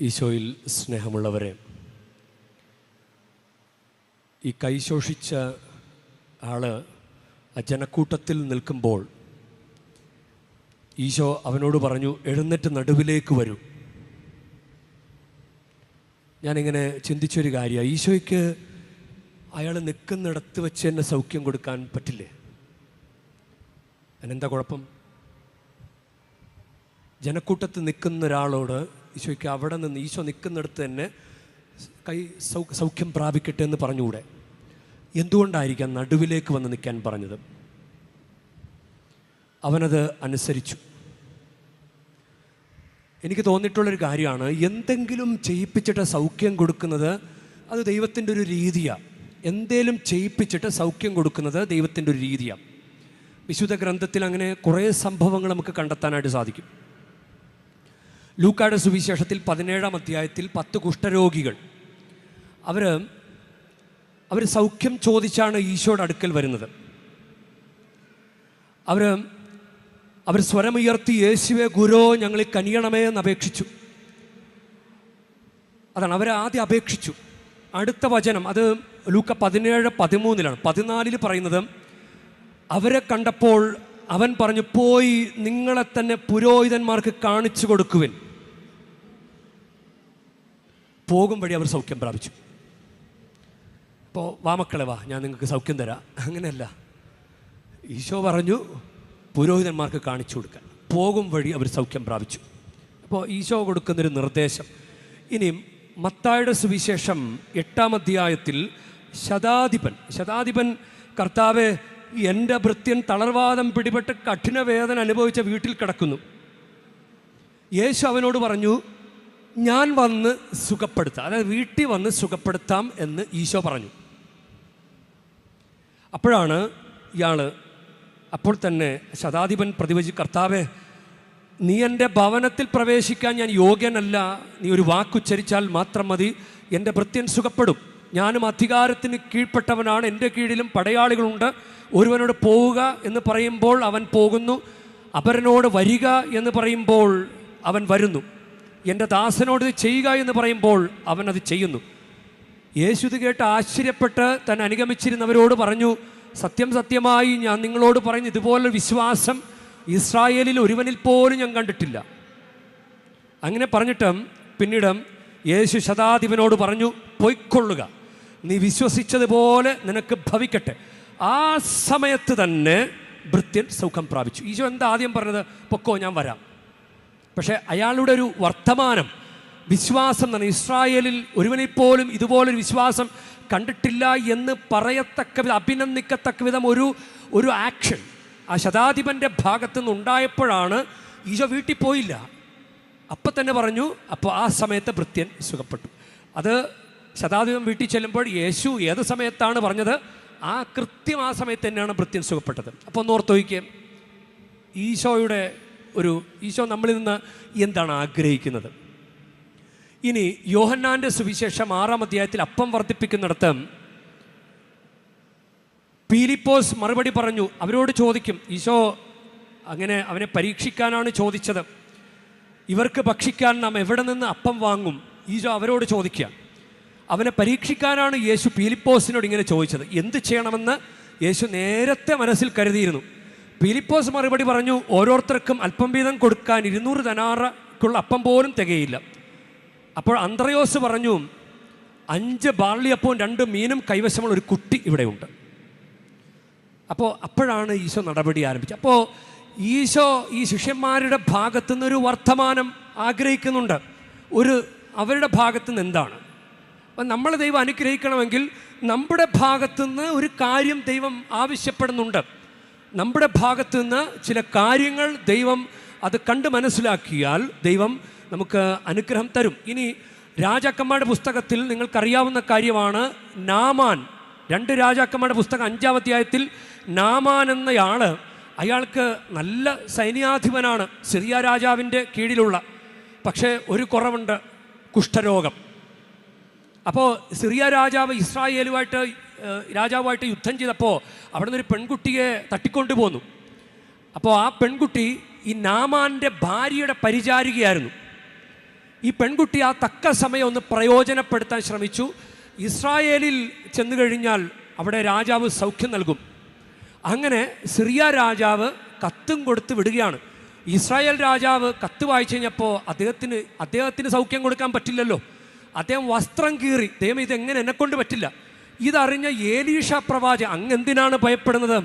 ഈശോയിൽ സ്നേഹമുള്ളവരെ ഈ കൈശോഷിച്ച ആൾ ആ ജനക്കൂട്ടത്തിൽ നിൽക്കുമ്പോൾ ഈശോ അവനോട് പറഞ്ഞു എഴുന്നേറ്റ് നടുവിലേക്ക് വരൂ. ഞാനിങ്ങനെ ചിന്തിച്ചൊരു കാര്യമാണ് ഈശോയ്ക്ക് അയാൾ നിൽക്കുന്നിടത്ത് വെച്ച് തന്നെ സൗഖ്യം കൊടുക്കാൻ പറ്റില്ലേ? അതിനെന്താ കുഴപ്പം? ജനക്കൂട്ടത്ത് നിൽക്കുന്ന ഒരാളോട് ഈശോയ്ക്ക് അവിടെ നിന്ന് ഈശോ നിൽക്കുന്നിടത്ത് തന്നെ കൈ സൗ സൗഖ്യം പ്രാപിക്കട്ടെ എന്ന് പറഞ്ഞുകൂടെ? എന്തുകൊണ്ടായിരിക്കാം നടുവിലേക്ക് വന്ന് നിൽക്കാൻ പറഞ്ഞത്? അവനത് അനുസരിച്ചു. എനിക്ക് തോന്നിയിട്ടുള്ളൊരു കാര്യമാണ് എന്തെങ്കിലും ചെയ്യിപ്പിച്ചിട്ട് സൗഖ്യം കൊടുക്കുന്നത് അത് ദൈവത്തിന്റെ ഒരു രീതിയാണ് എന്തേലും ചെയ്യിപ്പിച്ചിട്ട് സൗഖ്യം കൊടുക്കുന്നത് ദൈവത്തിന്റെ ഒരു രീതിയാണ് വിശുദ്ധ ഗ്രന്ഥത്തിൽ അങ്ങനെ കുറേ സംഭവങ്ങൾ നമുക്ക് കണ്ടെത്താനായിട്ട് സാധിക്കും. ലൂക്കാട് സുവിശേഷത്തിൽ പതിനേഴാം അധ്യായത്തിൽ പത്ത് കുഷ്ഠരോഗികൾ. അവർ അവർ സൗഖ്യം ചോദിച്ചാണ് ഈശോയുടെ അടുക്കൽ വരുന്നത്. അവർ അവർ സ്വരമുയർത്തി യേശുവെ ഗുരോ ഞങ്ങളെ കനിയണമേ എന്ന് അപേക്ഷിച്ചു. അതാണ് അവർ ആദ്യം അപേക്ഷിച്ചു. അടുത്ത വചനം അത് ലൂക്ക പതിനേഴ് പതിമൂന്നിലാണ്. പതിനാലിൽ പറയുന്നത് അവരെ കണ്ടപ്പോൾ അവൻ പറഞ്ഞു പോയി നിങ്ങളെ തന്നെ പുരോഹിതന്മാർക്ക് കാണിച്ചു കൊടുക്കുവിൻ പോകും വഴി അവർ സൗഖ്യം പ്രാപിച്ചു. അപ്പോൾ വാമക്കളെ വാ. ഞാൻ നിങ്ങൾക്ക് സൗഖ്യം തരാം. അങ്ങനെയല്ല. ഈശോ പറഞ്ഞു പുരോഹിതന്മാർക്ക് കാണിച്ചു കൊടുക്കാൻ. പോകും വഴി അവർ സൗഖ്യം പ്രാപിച്ചു. അപ്പോൾ ഈശോ കൊടുക്കുന്നൊരു നിർദ്ദേശം. ഇനിയും മത്തായുടെ സുവിശേഷം എട്ടാം അധ്യായത്തിൽ ശതാധിപൻ ശതാധിപൻ കർത്താവ് എന്റെ ഭൃത്യൻ തളർവാദം പിടിപെട്ട് കഠിനവേദന അനുഭവിച്ച വീട്ടിൽ കിടക്കുന്നു. യേശു അവനോട് പറഞ്ഞു ഞാൻ വന്ന് സുഖപ്പെടുത്താം. അതായത് വീട്ടിൽ വന്ന് സുഖപ്പെടുത്താം എന്ന് ഈശോ പറഞ്ഞു. അപ്പോഴാണ് ഇയാൾ അപ്പോൾ തന്നെ ശതാധിപൻ പ്രതിവചി കർത്താവെ നീ എന്റെ ഭവനത്തിൽ പ്രവേശിക്കാൻ ഞാൻ യോഗ്യനല്ല. നീ ഒരു വാക്കുച്ചരിച്ചാൽ മാത്രം മതി. എന്റെ ഭൃത്യൻ സുഖപ്പെടും. ഞാനും അധികാരത്തിന് കീഴ്പ്പെട്ടവനാണ്. എന്റെ കീഴിലും പടയാളികളുണ്ട്. ഒരുവനോട് പോവുക എന്ന് പറയുമ്പോൾ അവൻ പോകുന്നു. അപരനോട് വരിക എന്ന് പറയുമ്പോൾ അവൻ വരുന്നു. എന്റെ ദാസനോട് ഇത് ചെയ്യുക എന്ന് പറയുമ്പോൾ അവൻ അത് ചെയ്യുന്നു. യേശു ഇത് കേട്ട് ആശ്ചര്യപ്പെട്ട് തന്നെ അനുഗമിച്ചിരുന്നവരോട് പറഞ്ഞു സത്യം സത്യമായി ഞാൻ നിങ്ങളോട് പറയുന്നു ഇതുപോലെ വിശ്വാസം ഇസ്രായേലിൽ ഒരുവനിൽ പോലും ഞാൻ കണ്ടിട്ടില്ല. അങ്ങനെ പറഞ്ഞിട്ടും പിന്നീട് യേശു ശതാധിപനോട് പറഞ്ഞു പൊയ്ക്കൊള്ളുക. നീ വിശ്വസിച്ചതുപോലെ നിനക്ക് ഭവിക്കട്ടെ. ആ സമയത്ത് തന്നെ ഭൃത്യൻ സൗഖ്യം പ്രാപിച്ചു. ഈശോ എന്താ ആദ്യം പറഞ്ഞത്? പൊക്കോ ഞാൻ വരാം. പക്ഷേ അയാളുടെ ഒരു വർത്തമാനം വിശ്വാസം എന്നാണ്. ഇസ്രായേലിൽ ഒരുവനെപ്പോലും ഇതുപോലൊരു വിശ്വാസം കണ്ടിട്ടില്ല എന്ന് പറയത്തക്ക വിധം അഭിനന്ദിക്കത്തക്ക വിധം ഒരു ഒരു ആക്ഷൻ ആ ശതാധിപന്റെ ഭാഗത്തു നിന്ന് ഉണ്ടായപ്പോഴാണ് ഈശോ വീട്ടിൽ പോയില്ല. അപ്പം തന്നെ പറഞ്ഞു അപ്പോൾ ആ സമയത്ത് ഭൃത്യൻ സുഖപ്പെട്ടു. അത് ശതാധിപൻ വീട്ടിൽ ചെല്ലുമ്പോൾ യേശു ഏത് സമയത്താണ് പറഞ്ഞത്? ആ കൃത്യം ആ സമയത്ത് തന്നെയാണ് ഭൃത്യൻ സുഖപ്പെട്ടത്. അപ്പോൾ ഒന്ന് ഓർത്തോയിക്കുക ഈശോയുടെ ഒരു ഈശോ നമ്മളിൽ നിന്ന് എന്താണ് ആഗ്രഹിക്കുന്നത്? ഇനി യോഹന്നാന്റെ സുവിശേഷം ആറാം അധ്യായത്തിൽ അപ്പം വർദ്ധിപ്പിക്കുന്നിടത്ത് പീലിപ്പോസ് മറുപടി പറഞ്ഞു അവരോട് ചോദിക്കും ഈശോ അങ്ങനെ അവനെ പരീക്ഷിക്കാനാണ് ചോദിച്ചത്. ഇവർക്ക് ഭക്ഷിക്കാൻ നാം എവിടെ നിന്ന് അപ്പം വാങ്ങും? ഈശോ അവരോട് ചോദിക്കുക അവനെ പരീക്ഷിക്കാനാണ് യേശു പീലിപ്പോസിനോട് ഇങ്ങനെ ചോദിച്ചത്. എന്ത് ചെയ്യണമെന്ന് യേശു നേരത്തെ മനസ്സിൽ കരുതിയിരുന്നു. പീലിപ്പോസ് മറുപടി പറഞ്ഞു ഓരോരുത്തർക്കും അല്പം വീതം കൊടുക്കാൻ ഇരുന്നൂറ് ധനാറക്കുള്ള അപ്പം പോലും തികയില്ല. അപ്പോൾ അന്ത്രയോസ് പറഞ്ഞു അഞ്ച് ബാർലിയപ്പവും രണ്ട് മീനും കൈവശമുള്ള ഒരു കുട്ടി ഇവിടെയുണ്ട്. അപ്പോൾ അപ്പോഴാണ് ഈശോ നടപടി ആരംഭിച്ചത്. അപ്പോൾ ഈശോ ഈ ശിഷ്യന്മാരുടെ ഭാഗത്തു നിന്നൊരു വർത്തമാനം ആഗ്രഹിക്കുന്നുണ്ട്. ഒരു അവരുടെ ഭാഗത്തു നിന്ന് എന്താണ്? അപ്പം നമ്മൾ ദൈവം അനുഗ്രഹിക്കണമെങ്കിൽ നമ്മുടെ ഭാഗത്തു നിന്ന് ഒരു കാര്യം ദൈവം ആവശ്യപ്പെടുന്നുണ്ട്. നമ്മുടെ ഭാഗത്തു നിന്ന് ചില കാര്യങ്ങൾ ദൈവം അത് കണ്ട് മനസ്സിലാക്കിയാൽ ദൈവം നമുക്ക് അനുഗ്രഹം തരും. ഇനി രാജാക്കന്മാരുടെ പുസ്തകത്തിൽ നിങ്ങൾക്കറിയാവുന്ന കാര്യമാണ് നാമാൻ. രണ്ട് രാജാക്കന്മാരുടെ പുസ്തകം അഞ്ചാമധ്യായത്തിൽ നാമാൻ എന്നയാൾ അയാൾക്ക് നല്ല സൈന്യാധിപനാണ്. സിറിയ രാജാവിന്റെ കീഴിലുള്ള. പക്ഷേ ഒരു കുറവുണ്ട് കുഷ്ഠരോഗം. അപ്പോൾ സിറിയ രാജാവ് ഇസ്രായേലുമായിട്ട് രാജാവുമായിട്ട് യുദ്ധം ചെയ്തപ്പോൾ അവിടെ നിന്നൊരു പെൺകുട്ടിയെ തട്ടിക്കൊണ്ടു പോന്നു. അപ്പോൾ ആ പെൺകുട്ടി ഈ നാമാന്റെ ഭാര്യയുടെ പരിചാരികയായിരുന്നു. ഈ പെൺകുട്ടി ആ തക്ക സമയം ഒന്ന് പ്രയോജനപ്പെടുത്താൻ ശ്രമിച്ചു. ഇസ്രായേലിൽ ചെന്നു കഴിഞ്ഞാൽ അവിടെ രാജാവ് സൗഖ്യം നൽകും. അങ്ങനെ സിറിയ രാജാവ് കത്തും കൊടുത്ത് വിടുകയാണ്. ഇസ്രായേൽ രാജാവ് കത്ത് വായിച്ചു കഴിഞ്ഞപ്പോൾ അദ്ദേഹത്തിന് അദ്ദേഹത്തിന് സൗഖ്യം കൊടുക്കാൻ പറ്റില്ലല്ലോ. അദ്ദേഹം വസ്ത്രം കീറി ദൈവം ഇതെങ്ങനെ എന്നെ കൊണ്ട് പറ്റില്ല. ഇതറിഞ്ഞ ഏലീഷ പ്രവാചകൻ അങ്ങ് എന്തിനാണ് ഭയപ്പെടുന്നത്?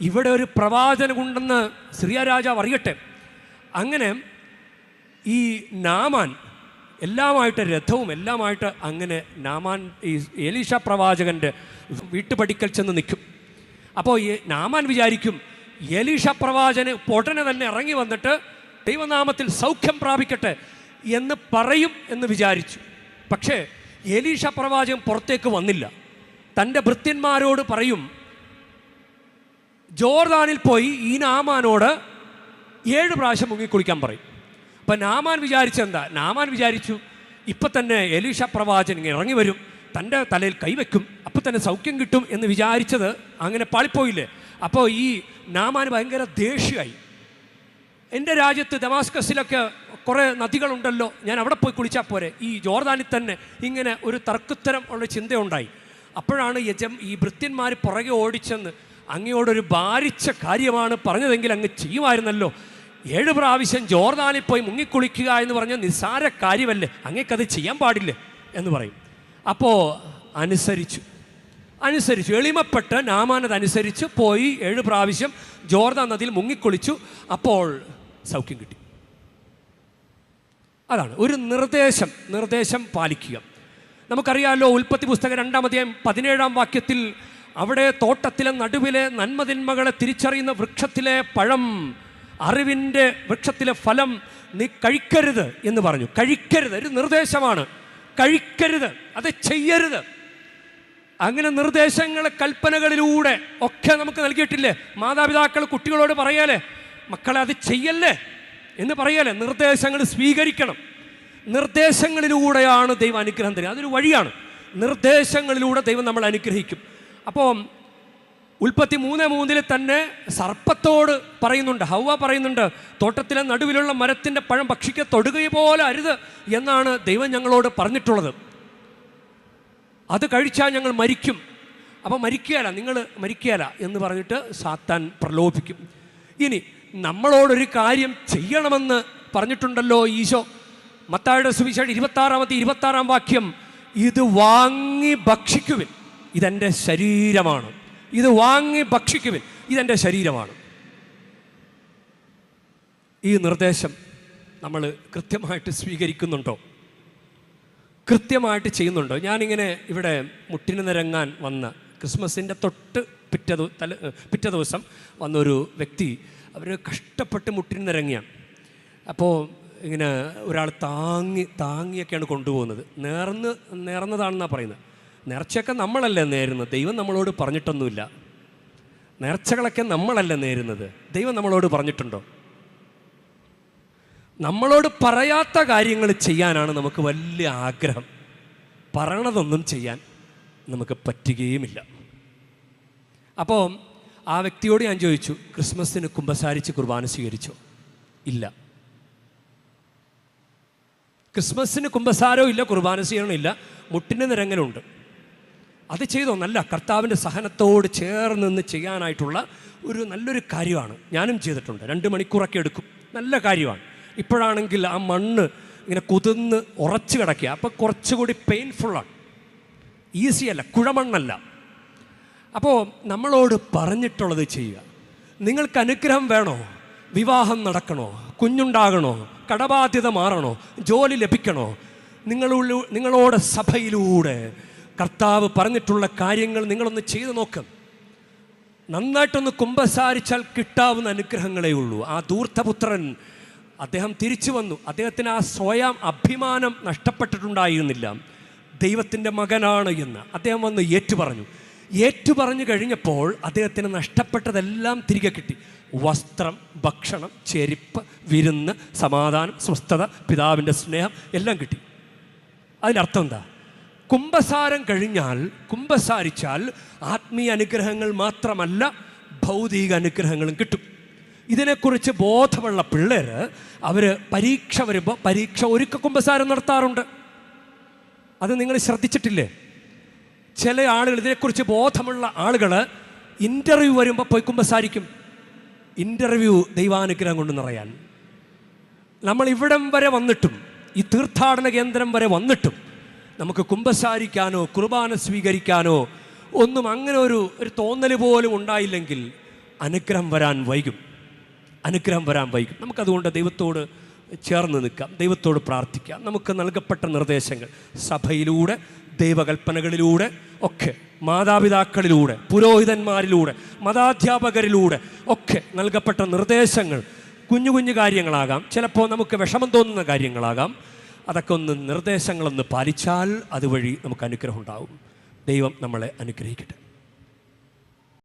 ഇവിടെ ഒരു പ്രവാചകനുണ്ടെന്ന് സിറിയ രാജാവ് അറിയട്ടെ. അങ്ങനെ ഈ നാമാൻ എല്ലാമായിട്ട് രഥവും എല്ലാമായിട്ട് അങ്ങനെ നാമാൻ ഈ ഏലീഷ പ്രവാചകന്റെ വീട്ടുപടിക്കൽ ചെന്ന് നിൽക്കും. അപ്പോൾ ഈ നാമാൻ വിചാരിക്കും ഏലീഷ പ്രവാചന് ഉടനെ തന്നെ ഇറങ്ങി വന്നിട്ട് ദൈവനാമത്തിൽ സൗഖ്യം പ്രാപിക്കട്ടെ എന്ന് പറയും എന്ന് വിചാരിച്ചു. പക്ഷേ എലീഷ പ്രവാചകൻ പുറത്തേക്ക് വന്നില്ല. തന്റെ ഭൃത്യന്മാരോട് പറയും ജോർദാനിൽ പോയി ഈ നാമാനോട് ഏഴ് പ്രാവശ്യം മുങ്ങി കുളിക്കാൻ പറയും. അപ്പം നാമാൻ വിചാരിച്ചെന്താ നാമാൻ വിചാരിച്ചു ഇപ്പം തന്നെ എലീഷ പ്രവാചൻ ഇങ്ങനെ ഇറങ്ങി വരും തന്റെ തലയിൽ കൈവയ്ക്കും അപ്പം തന്നെ സൗഖ്യം കിട്ടും എന്ന് വിചാരിച്ചത് അങ്ങനെ പാളിപ്പോയില്ലേ? അപ്പോൾ ഈ നാമാൻ ഭയങ്കര ദേഷ്യമായി. എന്റെ രാജ്യത്ത് ദമാസ്കസിലൊക്കെ കുറേ നദികളുണ്ടല്ലോ. ഞാൻ അവിടെ പോയി കുളിച്ചാൽ പോരെ. ഈ ജോർദാനിൽ തന്നെ ഇങ്ങനെ ഒരു തർക്കുത്തരം ഉള്ള ചിന്തയുണ്ടായി. അപ്പോഴാണ് യജം ഈ ഭൃത്യന്മാർ പുറകെ ഓടിച്ചെന്ന് അങ്ങയോടൊരു ഭാരിച്ച കാര്യമാണ് പറഞ്ഞതെങ്കിൽ അങ്ങ് ചെയ്യുമായിരുന്നല്ലോ. ഏഴ് പ്രാവശ്യം ജോർദാനിൽ പോയി മുങ്ങിക്കുളിക്കുക എന്ന് പറഞ്ഞ നിസ്സാര കാര്യമല്ലേ? അങ്ങേക്കത് ചെയ്യാൻ പാടില്ലേ എന്ന് പറയും. അപ്പോൾ അനുസരിച്ചു. അനുസരിച്ചു. എളിമപ്പെട്ട് നാമാനത് അനുസരിച്ച് പോയി ഏഴ് പ്രാവശ്യം ജോർദാൻ നദിയിൽ മുങ്ങിക്കുളിച്ചു. അപ്പോൾ സൗഖ്യം കിട്ടി. അതാണ്. ഒരു നിർദ്ദേശം നിർദ്ദേശം പാലിക്കുക. നമുക്കറിയാമല്ലോ ഉൽപ്പത്തി പുസ്തകം രണ്ടാം അധ്യായം പതിനേഴാം വാക്യത്തിൽ അവിടെ തോട്ടത്തിലെ നടുവിലെ നന്മതിന്മകളെ തിരിച്ചറിയുന്ന വൃക്ഷത്തിലെ പഴം അറിവിന്റെ വൃക്ഷത്തിലെ ഫലം നീ കഴിക്കരുത് എന്ന് പറഞ്ഞു. കഴിക്കരുത് ഒരു നിർദ്ദേശമാണ്. കഴിക്കരുത് അത് ചെയ്യരുത്. അങ്ങനെ നിർദ്ദേശങ്ങൾ കൽപ്പനകളിലൂടെ ഒക്കെ നമുക്ക് നൽകിയിട്ടില്ലേ? മാതാപിതാക്കൾ കുട്ടികളോട് പറയാലേ മക്കളെ അത് ചെയ്യല്ലേ? എന്ന് പറയല്ലേ? നിർദ്ദേശങ്ങൾ സ്വീകരിക്കണം. നിർദ്ദേശങ്ങളിലൂടെയാണ് ദൈവം അനുഗ്രഹം തരിക അതൊരു വഴിയാണ്. നിർദ്ദേശങ്ങളിലൂടെ ദൈവം നമ്മൾ അനുഗ്രഹിക്കും. അപ്പോൾ ഉൽപ്പത്തി മൂന്ന് മൂന്നിൽ തന്നെ സർപ്പത്തോട് പറയുന്നുണ്ട്. ഹൗവ പറയുന്നുണ്ട് തോട്ടത്തിലെ നടുവിലുള്ള മരത്തിന്റെ പഴം ഭക്ഷിക്ക തൊടുകയെ പോലെ അരുത് എന്നാണ് ദൈവം ഞങ്ങളോട് പറഞ്ഞിട്ടുള്ളത്. അത് കഴിച്ചാൽ ഞങ്ങൾ മരിക്കും. അപ്പോൾ മരിക്കുകയല്ല നിങ്ങൾ മരിക്കുകയല്ല എന്ന് പറഞ്ഞിട്ട് സാത്താൻ പ്രലോഭിക്കും. ഇനി നമ്മളോടൊരു കാര്യം ചെയ്യണമെന്ന് പറഞ്ഞിട്ടുണ്ടല്ലോ ഈശോ. മത്തായുടെ സുവിശേഷം ഇരുപത്താറാമത്തെ ഇരുപത്താറാം വാക്യം ഇത് വാങ്ങി ഭക്ഷിക്കുവിൻ ഇതെന്റെ ശരീരമാണ്. ഇത് വാങ്ങി ഭക്ഷിക്കുവിൻ ഇതെന്റെ ശരീരമാണ്. ഈ നിർദ്ദേശം നമ്മൾ കൃത്യമായിട്ട് സ്വീകരിക്കുന്നുണ്ടോ? കൃത്യമായിട്ട് ചെയ്യുന്നുണ്ടോ? ഞാനിങ്ങനെ ഇവിടെ മുട്ടിന് നിരങ്ങാൻ വന്ന ക്രിസ്മസിന്റെ തൊട്ട് പിറ്റേ തല പിറ്റേ ദിവസം വന്നൊരു വ്യക്തി അവർ കഷ്ടപ്പെട്ട് മുട്ടിന് നിരങ്ങിയാണ് അപ്പോൾ ഇങ്ങനെ ഒരാൾ താങ്ങി താങ്ങിയൊക്കെയാണ് കൊണ്ടുപോകുന്നത്. നേർന്ന് നേർന്നതാണെന്നാണ് പറയുന്നത്. നേർച്ചയൊക്കെ നമ്മളല്ലേ നേരുന്നത്? ദൈവം നമ്മളോട് പറഞ്ഞിട്ടൊന്നുമില്ല. നേർച്ചകളൊക്കെ നമ്മളല്ലേ നേരുന്നത്? ദൈവം നമ്മളോട് പറഞ്ഞിട്ടുണ്ടോ? നമ്മളോട് പറയാത്ത കാര്യങ്ങൾ ചെയ്യാനാണ് നമുക്ക് വലിയ ആഗ്രഹം. പറയണതൊന്നും ചെയ്യാൻ നമുക്ക് പറ്റുകയുമില്ല. അപ്പോൾ ആ വ്യക്തിയോട് ഞാൻ ചോദിച്ചു ക്രിസ്മസിന് കുമ്പസാരിച്ച് കുർബാന സ്വീകരിച്ചു? ഇല്ല. ക്രിസ്മസിന് കുമ്പസാരവും ഇല്ല കുർബാന സ്വീകരണം ഇല്ല. മുട്ടിന് നിരങ്ങലുണ്ട്. അത് ചെയ്തോ? നല്ല കർത്താവിന്റെ സഹനത്തോട് ചേർന്ന് നിന്ന് ചെയ്യാനായിട്ടുള്ള ഒരു നല്ലൊരു കാര്യമാണ്. ഞാനും ചെയ്തിട്ടുണ്ട്. രണ്ട് മണിക്കൂറൊക്കെ എടുക്കും. നല്ല കാര്യമാണ്. ഇപ്പോഴാണെങ്കിൽ ആ മണ്ണ് ഇങ്ങനെ കുതിർന്ന് ഉറച്ചു കിടക്കുക. അപ്പോൾ കുറച്ചുകൂടി പെയിൻഫുള്ളാണ് ഈസിയല്ല കുഴമണ്ണല്ല. അപ്പോൾ നമ്മളോട് പറഞ്ഞിട്ടുള്ളത് ചെയ്യുക. നിങ്ങൾക്ക് അനുഗ്രഹം വേണോ? വിവാഹം നടക്കണോ? കുഞ്ഞുണ്ടാകണോ? കടബാധ്യത മാറണോ? ജോലി ലഭിക്കണോ? നിങ്ങളുള്ള നിങ്ങളോട് സഭയിലൂടെ കർത്താവ് പറഞ്ഞിട്ടുള്ള കാര്യങ്ങൾ നിങ്ങളൊന്ന് ചെയ്തു നോക്കും. നന്നായിട്ടൊന്ന് കുമ്പസാരിച്ചാൽ കിട്ടാവുന്ന അനുഗ്രഹങ്ങളേ ഉള്ളൂ. ആ ധൂർത്തപുത്രൻ അദ്ദേഹം തിരിച്ചു വന്നു. അദ്ദേഹത്തിന് ആ സ്വയം അഭിമാനം നഷ്ടപ്പെട്ടിട്ടുണ്ടായിരുന്നില്ല. ദൈവത്തിന്റെ മകനാണ് എന്ന് അദ്ദേഹം വന്ന് ഏറ്റുപറഞ്ഞു ഏറ്റുപറഞ്ഞു കഴിഞ്ഞപ്പോൾ അദ്ദേഹത്തിന് നഷ്ടപ്പെട്ടതെല്ലാം തിരികെ കിട്ടി. വസ്ത്രം ഭക്ഷണം ചെരിപ്പ് വിരുന്ന് സമാധാനം സ്വസ്ഥത പിതാവിന്റെ സ്നേഹം എല്ലാം കിട്ടി. അതിനർത്ഥം എന്താ? കുംഭസാരം കഴിഞ്ഞാൽ കുംഭസാരിച്ചാൽ ആത്മീയ അനുഗ്രഹങ്ങൾ മാത്രമല്ല ഭൗതിക അനുഗ്രഹങ്ങളും കിട്ടും. ഇതിനെക്കുറിച്ച് ബോധമുള്ള പിള്ളേർ അവർ പരീക്ഷ വരുമ്പോൾ പരീക്ഷ ഒരുക്ക കുംഭസാരം നടത്താറുണ്ട്. അത് നിങ്ങൾ ശ്രദ്ധിച്ചിട്ടില്ലേ? ചില ആളുകൾ ഇതിനെക്കുറിച്ച് ബോധമുള്ള ആളുകൾ ഇന്റർവ്യൂ വരുമ്പോൾ പോയി കുമ്പസാരിക്കും ഇന്റർവ്യൂ ദൈവാനുഗ്രഹം കൊണ്ട് നിറയാൻ നമ്മൾ ഇവിടം വരെ വന്നിട്ടും ഈ തീർത്ഥാടന കേന്ദ്രം വരെ വന്നിട്ടും നമുക്ക് കുമ്പസാരിക്കാനോ കുർബാന സ്വീകരിക്കാനോ ഒന്നും അങ്ങനെ ഒരു ഒരു തോന്നൽ പോലും ഉണ്ടായില്ലെങ്കിൽ അനുഗ്രഹം വരാൻ വൈകും. അനുഗ്രഹം വരാൻ വൈകും. നമുക്കതുകൊണ്ട് ദൈവത്തോട് ചേർന്ന് നിൽക്കാം. ദൈവത്തോട് പ്രാർത്ഥിക്കാം. നമുക്ക് നൽകപ്പെട്ട നിർദ്ദേശങ്ങൾ സഭയിലൂടെ ദൈവകൽപ്പനകളിലൂടെ ഒക്കെ മാതാപിതാക്കളിലൂടെ പുരോഹിതന്മാരിലൂടെ മതാധ്യാപകരിലൂടെ ഒക്കെ നൽകപ്പെട്ട നിർദ്ദേശങ്ങൾ കുഞ്ഞു കുഞ്ഞു കാര്യങ്ങളാകാം. ചിലപ്പോൾ നമുക്ക് വിഷമം തോന്നുന്ന കാര്യങ്ങളാകാം. അതൊക്കെ ഒന്ന് നിർദ്ദേശങ്ങളൊന്ന് പാലിച്ചാൽ അതുവഴി നമുക്ക് അനുഗ്രഹം ഉണ്ടാകും ദൈവം നമ്മളെ അനുഗ്രഹിക്കട്ടെ.